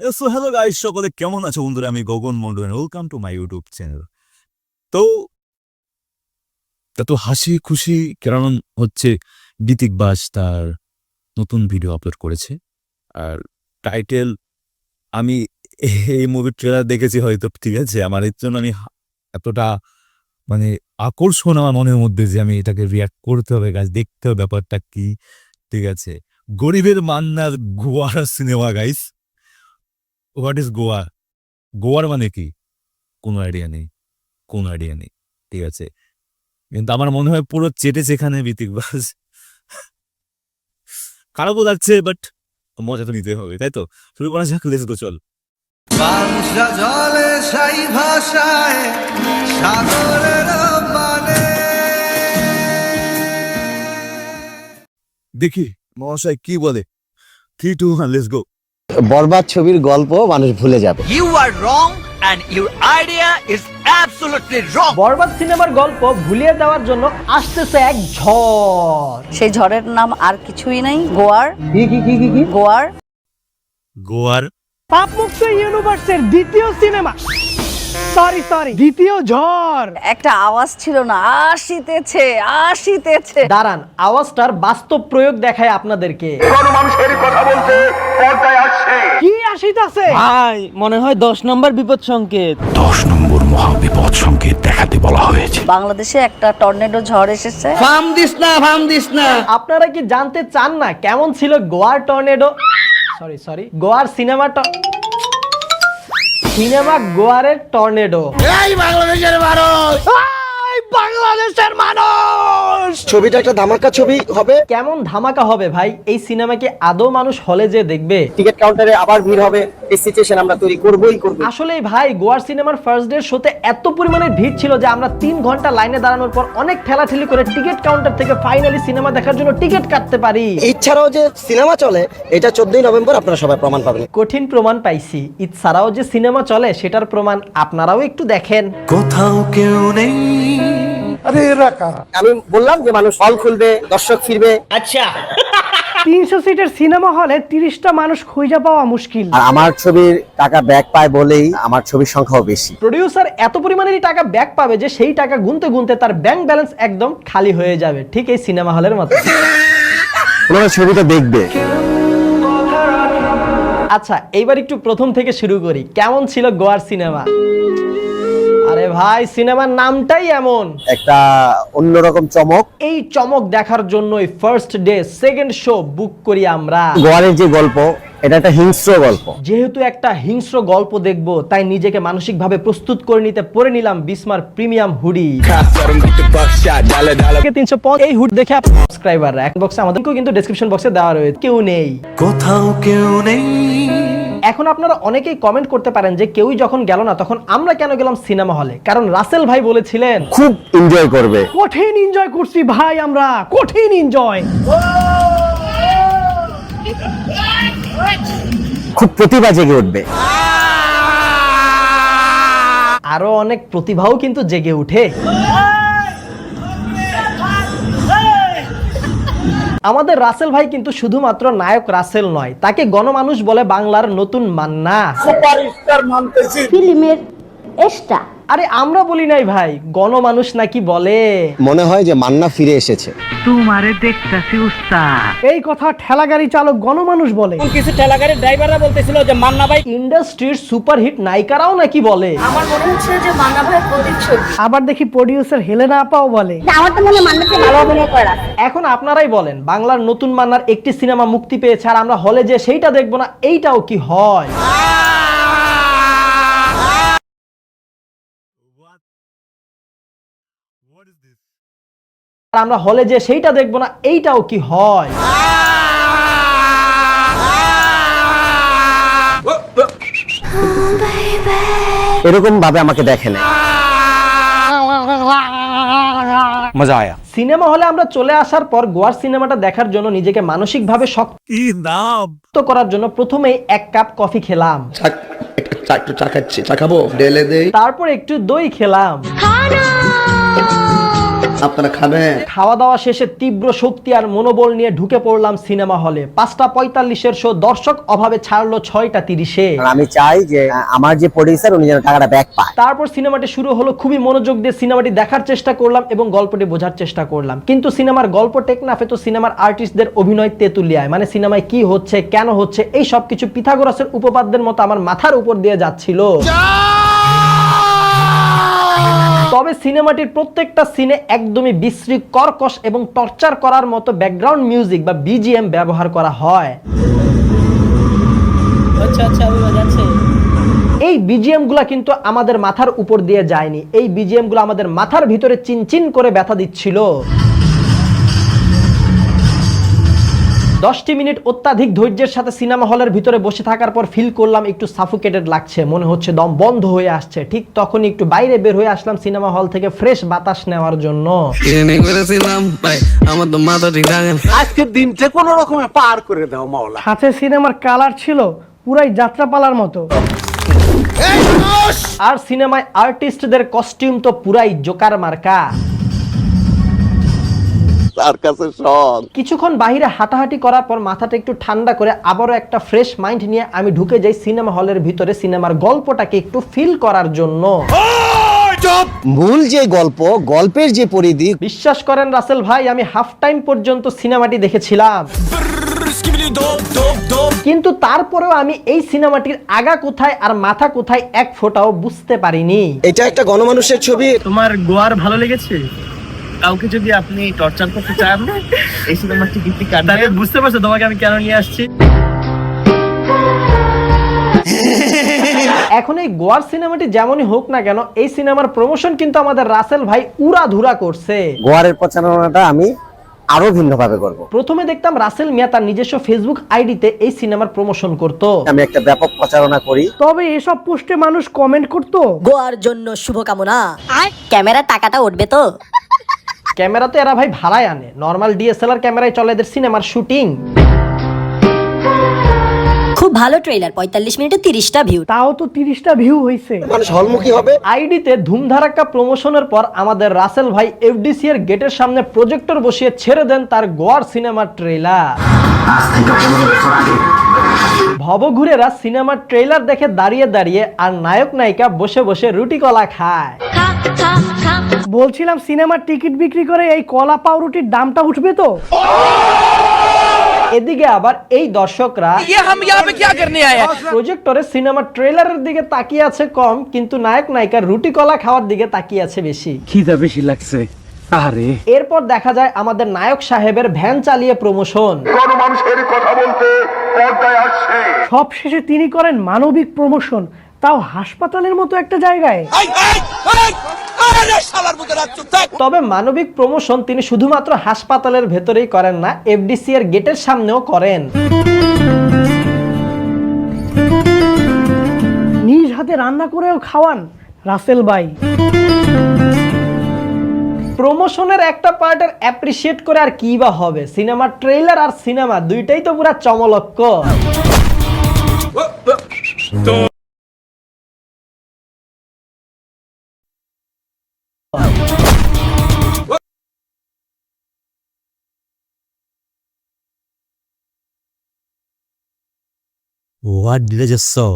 So hello guys সকলে কেমন আছো বন্ধুরা? আমি Gagan Mondal welcome to my YouTube channel তো এত হাসি খুশি কারণ হচ্ছে বিতিক বাস তার নতুন ভিডিও আপলোড করেছে। আর টাইটেল আমি এই মুভির ট্রেলার দেখেছি হয়তো, ঠিক আছে? আমার এর জন্য আমি এতটা মানে আকর্ষণ আমার মনের মধ্যে যে আমি এটাকে রিয়াক্ট করতে হবে গাছ দেখতে হবে ব্যাপারটা কি, ঠিক আছে? গরিবের মান্নার গোয়ার সিনেমা গাইস হোয়াট ইজ গোয়া গোয়ার মানে কি? কোনো আইডিয়া নেই কোনো আইডিয়া নেই ঠিক আছে? কিন্তু আমার মনে হয় পুরো চেটেছে এখানে বিতিক বাস। খারাপও লাগছে বাট মজা তো নিতে হবে তাই তো? শুরু করা যাক লেস গো চল। জলে সাই ভাষায় সাগরের মানে দেখি মহাশয় কি বলে? থ্রি টু লেস গো বরবাদ ছবির গল্প মানুষ ভুলে যাবে। You are wrong and your idea is absolutely wrong. Borbaad সিনেমার গল্প ভুলিয়ে দেওয়ার জন্য আসতেছে এক ঝড়। সেই ঝড়ের নাম আর কিছুই নাই গোয়ার। কি কি কি কি কি? গোয়ার। গোয়ার? পাপমুক্ত ইউনিভার্সের দ্বিতীয় সিনেমা। সরি সরি দ্বিতীয় ঝড়। একটা আওয়াজ ছিল না আসিতেছে আসিতেছে। দাঁড়ান আওয়াজটার বাস্তব প্রয়োগ দেখায় আপনাদেরকে। কি আসিতেছে? ভাই মনে হয় দশ নম্বর বিপদ সংকেত। দশ নম্বর মহাবিপদ সংকেত দেখাতে বলা হয়েছে। বাংলাদেশে একটা টর্নেডো ঝড় এসেছে। ফার্ম দিস না ফার্ম দিস না। আপনারা কি জানতে চান না কেমন ছিল গোয়ার টর্নেডো? সরি সরি গোয়ার সিনেমা সিনেমা গোয়ারের টর্নেডো। এই বাংলাদেশের মানুষ। বাংলাদেশের মানুষ! ছবিটা একটা ধামাকা ছবি হবে। কেমন ধামাকা হবে ভাই? এই সিনেমা কি আদৌ মানুষ হলে যে দেখবে? টিকিট কাউন্টারে আবার ভিড় হবে। এই সিচুয়েশন আমরা তৈরি করবই করব আসলেই ভাই গোয়ার সিনেমার ফার্স্ট ডে শোতে এত পরিমাণে ভিড় ছিল যে আমরা তিন ঘণ্টা লাইনে দাঁড়ানোর পর অনেক ঠেলাঠেলি করে টিকিট কাউন্টার থেকে ফাইনালি সিনেমা দেখার জন্য টিকিট কাটতে পারি। এছাড়াও যে সিনেমা চলে এটা চোদ্দই নভেম্বর আপনারা সবাই প্রমাণ পাবেন। কঠিন প্রমাণ পাইছি। ঈদ ছাড়াও যে সিনেমা চলে সেটার প্রমাণ আপনারাও একটু দেখেন। কোথাও কেউ নেই। আমি বললাম যে মানুষ হল খুলবে দর্শক ফিরবে। আচ্ছা। তিনশো সিটের সিনেমা হলে তিরিশটা মানুষ খুঁজে পাওয়া মুশকিল। আর আমার ছবির টাকা ব্যাক পায় বলেই আমার ছবির সংখ্যাও বেশি। প্রডিউসার এত পরিমাণেরই টাকা ব্যাক পাবে যে সেই টাকা গুনতে গুনতে তার ব্যাংক ব্যালেন্স একদম খালি হয়ে যাবে। ঠিক এই সিনেমা হলের মতো। ওনারা ছবিটা দেখবে। আচ্ছা এইবার একটু প্রথম থেকে শুরু করি। কেমন ছিল গোয়ার সিনেমা? আরে ভাই সিনেমার নামটাই এমন। একটা অন্যরকম চমক। এই চমক দেখার জন্যই first day second show book করি আমরা। গোয়ারের যে গল্প এটা একটা হিংস্র গল্প। যেহেতু একটা হিংস্র গল্প দেখব তাই নিজেকে মানসিকভাবে প্রস্তুত করে নিতে পরে নিলাম বিসমার প্রিমিয়াম হুডি। তিনশো এই হুড দেখে সাবস্ক্রাইবার এক বক্সে আমাদেরকেও কিন্তু ডেসক্রিপশন বক্সে দেওয়া রয়েছে। কেউ নেই। কোথাও কেউ নেই। এখন আপনারা অনেকেই কমেন্ট করতে পারেন যে কেউই যখন গেল না তখন আমরা কেন গেলাম সিনেমা হলে কারণ রাসেল ভাই বলেছিলেন খুব এনজয় করবে। কঠিন এনজয় করছি ভাই আমরা কঠিন এনজয় খুব প্রতিভা জেগে উঠবে। আরও অনেক প্রতিভাও কিন্তু জেগে উঠে আমাদের রাসেল ভাই কিন্তু শুধুমাত্র নায়ক রাসেল নয় তাকে গণমানুষ বলে বাংলার নতুন মান্না। ফিল্মের এক্সট্রা আরে আমরা বলি নাই ভাই গণমানুষ নাকি বলে? মনে হয় যে মান্না ফিরে এসেছে। এই কথা ঠেলা গাড়ি চালক গণমানুষ বলে। কিছু ঠেলাগাড়ির ড্রাইভাররা বলতেছিল যে মান্না ভাই ইন্ডাস্ট্রির সুপারহিট নায়িকারাও নাকি বলে? আমার মনে হচ্ছে যে মান্না ভাই প্রতিচ্ছবি। আবার দেখি প্রডিউসার হেলেনা আপাও বলে। আমার তো মনে হয় মান্নাকে ভালো অভিনয় করা এখন আপনারাই বলেন বাংলার নতুন মান্নার একটি সিনেমা মুক্তি পেয়েছে আর আমরা হলে যে সেইটা দেখব না এইটাও কি হয়? আর আমরা হলে যে সেইটা দেখব না এইটাও কি হয়? এরকম ভাবে আমাকে দেখে না। মজা আয়া। সিনেমা হলে আমরা চলে আসার পর গোয়ার সিনেমাটা দেখার জন্য নিজেকে মানসিকভাবে শক্ত কি করার জন্য প্রথমেই এক কাপ কফি খেলাম। একটু চা খাচ্ছি চা খাব? ঢেলে দেই। তারপর একটু দই খেলাম। আপনারা খাবেন। খাওয়া দাওয়া শেষে তীব্র শক্তি আর মনোবল নিয়ে ঢুকে পড়লাম সিনেমা হলে। পাঁচটা পঁয়তাল্লিশের শো দর্শক অভাবে ছাড়লো ছয়টা তিরিশে। আমি চাই যে আমার যে প্রডিউসার উনি যেন টাকাটা ব্যাক পায়। তারপর সিনেমাটি শুরু হলো খুবই মনোযোগ দিয়ে সিনেমাটি দেখার চেষ্টা করলাম এবং গল্পটি বোঝার চেষ্টা করলাম। কিন্তু সিনেমার গল্প টেকনাফে তো সিনেমার আর্টিস্টদের অভিনয় তেতুলিয়ায়। মানে সিনেমায় কি হচ্ছে কেন হচ্ছে এই সব কিছু পিথাগোরাসের উপপাদ্যের মতো আমার মাথার উপর দিয়ে যাচ্ছিল। তবে সিনেমাটির প্রত্যেকটা সিনে একদমই বিশ্রী কর্কশ এবং টর্চার করার মতো ব্যাকগ্রাউন্ড মিউজিক বা বিজিএম ব্যবহার করা হয়। আচ্ছা আচ্ছা এই বিজিএমগুলা কিন্তু আমাদের মাথার উপর দিয়ে যায়নি। এই বিজিএমগুলো আমাদের মাথার ভিতরে চিনচিন করে ব্যথা দিচ্ছিল। দশটি মিনিট অত্যাধিক ধৈর্যের সাথে সিনেমা হলের ভিতরে বসে থাকার পর ফিল করলাম একটু সাফোকেটেড লাগছে মনে হচ্ছে দম বন্ধ হয়ে আসছে। ঠিক তখনই একটু বাইরে বের হয়ে আসলাম সিনেমা হল থেকে ফ্রেশ বাতাস নেওয়ার জন্য। আজকের দিনটা কোনো রকমে পার করে দাও মাওলা। সাথে সিনেমার কালার ছিল পুরাই যাত্রাপালার মতো। আর সিনেমায় আর্টিস্টদের কস্টিউম তো পুরাই জোকার মার্কা। তার কাছে সব কিছুক্ষণ বাইরে হাঁটাহাঁটি করার পর মাথাটা একটু ঠান্ডা করে আবারও একটা ফ্রেশ মাইন্ড নিয়ে আমি ঢুকে যাই সিনেমা হলের ভিতরে সিনেমার গল্পটাকে একটু ফিল করার জন্য। মূল যে গল্প গল্পের যে পরিধি। বিশ্বাস করেন রাসেল ভাই আমি হাফ টাইম পর্যন্ত সিনেমাটি দেখেছিলাম। কিন্তু তারপরেও আমি এই সিনেমাটির আগা কোথায় আর মাথা কোথায় এক ফোঁটাও বুঝতে পারিনি। এটা একটা গণমানুষের ছবি। তোমার গোয়ার ভালো লেগেছে? কাউকে যদি আপনি টর্চার করতে চান এই সিনেমার টিকিটটি কাটাবে বুঝতে পারছ তোমাকে আমি কেন নিয়ে আসছি? এখন এই গোয়ার সিনেমাটি যেমনই হোক না কেন এই সিনেমার প্রমোশন কিন্তু আমাদের রাসেল ভাই উড়াধুরা করছে। গোয়ারের প্রচারণাটা আমি আরও ভিন্নভাবে করব। প্রথমে দেখতাম রাসেল মিয়া তার নিজস্ব ফেসবুক আইডিতে এই সিনেমার প্রমোশন করত। আমি একটা ব্যাপক প্রচারণা করি। তবে এসব পোস্টে মানুষ কমেন্ট করতো। গোয়ার জন্য শুভকামনা। আর ক্যামেরা টাকাটা উঠবে তো। ক্যামেরা তো এরা ভাই ভাড়ায় আনে। নর্মাল ডিএসএলআর ক্যামেরায় চলে এদের সিনেমার শুটিং খুব ভালো ট্রেলার পঁয়তাল্লিশ মিনিটে তিরিশটা ভিউ তাও তো তিরিশটা ভিউ হয়েছে মানুষ হলমুখী হবে। আইডিতে ধুমধারাক্কা প্রমোশনের পর আমাদের রাসেল ভাই এফডিসি এর গেটের সামনে প্রজেক্টর বসিয়ে ছেড়ে দেন তার গোয়ার সিনেমার ট্রেলার ভবঘুরেরা সিনেমার ট্রেলার দেখে দাঁড়িয়ে দাঁড়িয়ে আর নায়ক নায়িকা বসে বসে রুটি কলা খায়। বলছিলাম সিনেমার টিকিট বিক্রি করে এই কলা পাউরুটির দামটা উঠবে তো? এদিকে আবার এই দর্শকরা প্রজেক্টরে সিনেমার ট্রেলারের দিকে তাকিয়ে আছে কম কিন্তু নায়ক নায়িকার রুটি কলা খাওয়ার দিকে তাকিয়ে আছে বেশি। খিদা বেশি লাগছে। আরে এরপর দেখা যায় আমাদের নায়ক সাহেবের ভ্যান চালিয়ে প্রমোশন। সব শেষে তিনি করেন মানবিক প্রমোশন তাও হাসপাতালের মতো একটা জায়গায়। তবে মানবিক প্রমোশন তিনি শুধুমাত্র হাসপাতালের ভেতরেই করেন না এফডিসি এর গেটের সামনেও করেন। নিজ হাতে রান্না করেও খাওয়ান রাসেল ভাই। প্রমোশনের একটা পার্টের অ্যাপ্রিসিয়েট করে আর কি বা হবে? সিনেমার ট্রেলার আর সিনেমা দুইটাই তো পুরা চমলক্ষ What did I just saw?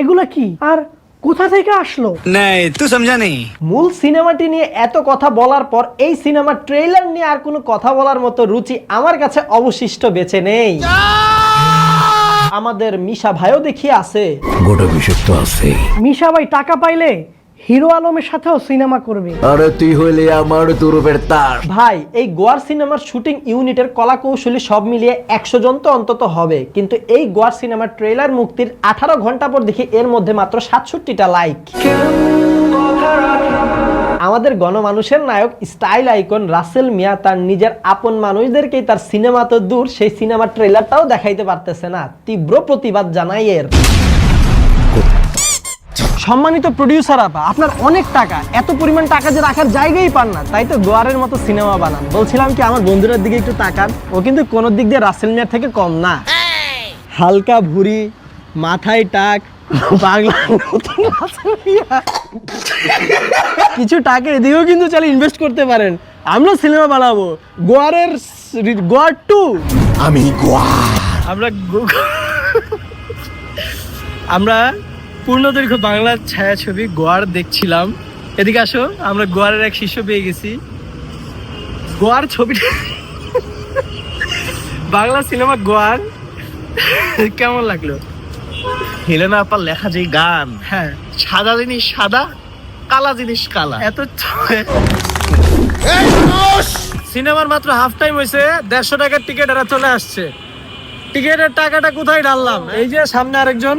এগুলা কি? আর কোথা থেকে আসলো? নেই তুই সমঝা নেই। মূল সিনেমাটি নিয়ে এত কথা বলার পর এই সিনেমার ট্রেলার নিয়ে আর কোনো কথা বলার মতো রুচি আমার কাছে অবশিষ্ট বেঁচে নেই। আমাদের মিশা ভাইও দেখি আছে। গোটা বিষয় তো আছে। মিশা ভাই টাকা পাইলে হিরো আলমের সাথেও সিনেমা করবে। আরে তুই হইলে আমার দুরূপের তার। ভাই এই গোয়ার সিনেমার শুটিং ইউনিটের কলা কৌশলী সব মিলিয়ে একশো জন তো অন্তত হবে। কিন্তু এই গোয়ার সিনেমার ট্রেলার মুক্তির আঠারো ঘণ্টা পর দেখি এর মধ্যে মাত্র সাতষট্টিটা লাইক আমাদের গণমানুষের নায়ক স্টাইল আইকন রাসেল মিয়া তার নিজের আপন মানুষদেরকেই তার সিনেমা তো দূর সেই সিনেমার ট্রেলারটাও দেখাইতে পারতেছে না। তীব্র প্রতিবাদ জানাই এর। সম্মানিত প্রডিউসার আপা আপনার অনেক টাকা এত পরিমাণ টাকা যে রাখার জায়গাই পান না। তাই তো গোয়ারের মতো সিনেমা বানান। বলছিলাম কি আমার বন্ধুরার দিকে একটু তাকান। ও কিন্তু কোনো দিক দিয়ে রাসেল মিয়ার থেকে কম না। হালকা ভুরি মাথায় টাক বাংলা কিছু টাকা এদিকেও কিন্তু চাইলে ইনভেস্ট করতে পারেন। আমরা সিনেমা বানাবো। গোয়ারের গোয়ার টু। আমি গোয়া। আমরা আমরা পূর্ণদৈর্ঘ্য বাংলা ছায়াছবি গোয়ার দেখছিলাম। এদিকে আসো আমরা গোয়ারের এক শিষ্য পেয়ে গেছি। গোয়ার ছবিটা বাংলা সিনেমা গোয়ার। কেমন লাগল? হেলেনা আপার লেখা যে গান হ্যাঁ। সাদা জিনিস সাদা কালা জিনিস কালা। এত সিনেমার মাত্র হাফ টাইম হয়েছে দেড়শো টাকার টিকিট এরা চলে আসছে। টিকিটের টাকাটা কোথায় ঢাললাম? এই যে সামনে আরেকজন।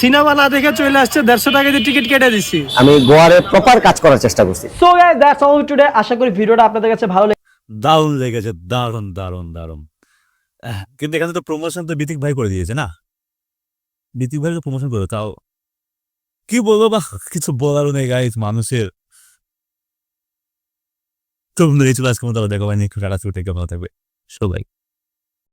সিনেমা না দেখে চলে আসছে দেড়শো টাকা দিয়ে টিকিট কেটে দিছি আমি গোয়ারে প্রপার কাজ করার চেষ্টা করছি। So guys that's all today আশা করি ভিডিওটা আপনাদের কাছে ভালো দারুণ লেগেছে দারুণ দারুণ দারুণ। কিন্তু এখানে তো প্রমোশন তো বিতিক ভাই করে দিয়েছে না? বিতিক ভাই তো প্রমোশন করে তাও কি বলব বা কিছু বলারও নেই গাইজ মানুষের। তো বন্ধুরা এই চলে আজকে মতো দেখা পাইনি একটু টাটা কেমন থাকবে। সবাই।